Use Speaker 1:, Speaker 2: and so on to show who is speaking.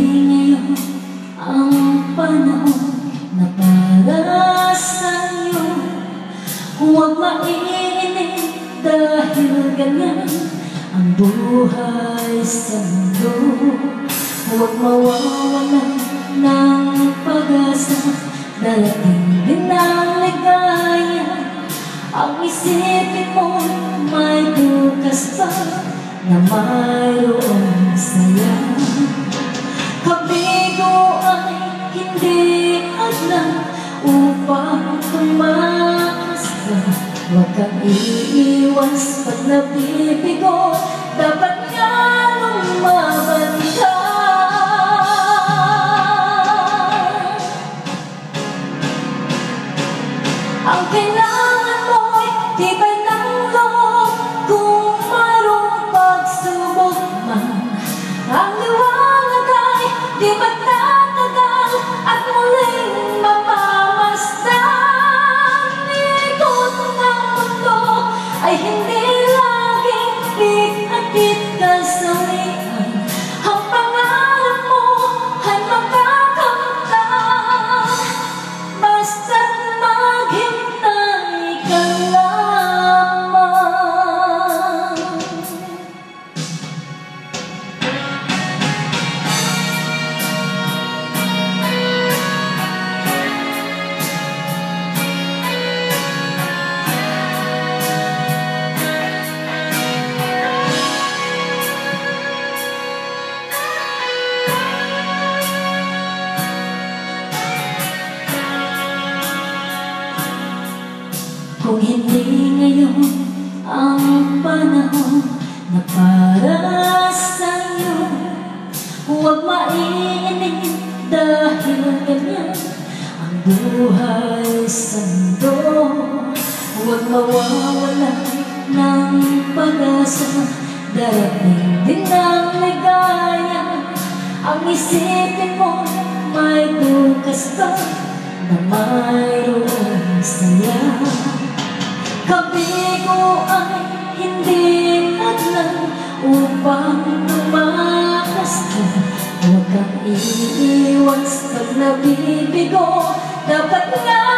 Speaker 1: ngayon ang panahon na para sa'yo. Huwag mainit dahil ganyan ang buhay sa mundo. Huwag mawawalan ng pag-asa. Dalating din ang ligaya. Ang may bukas pa na mayroong saya. Kabigo ay hindi adlang upang tumakas ka. Huwag kang iiwas pag nabibigo. Dapat nga lumaban ka. Ang kailangan mo'y tibay Kung hindi ngayon ang panahon na para sa'yo. Huwag mainit dahil ganyan ang buhay sa mundo. Huwag mawawala ng pag-asa. Darating din ang ligaya. Ang isipin mo may bukas pa Na mayroong saya kami ko ay hindi hadlang upang tumakas ka. Huwag kang iiwas pag nabibigo. Dapat nga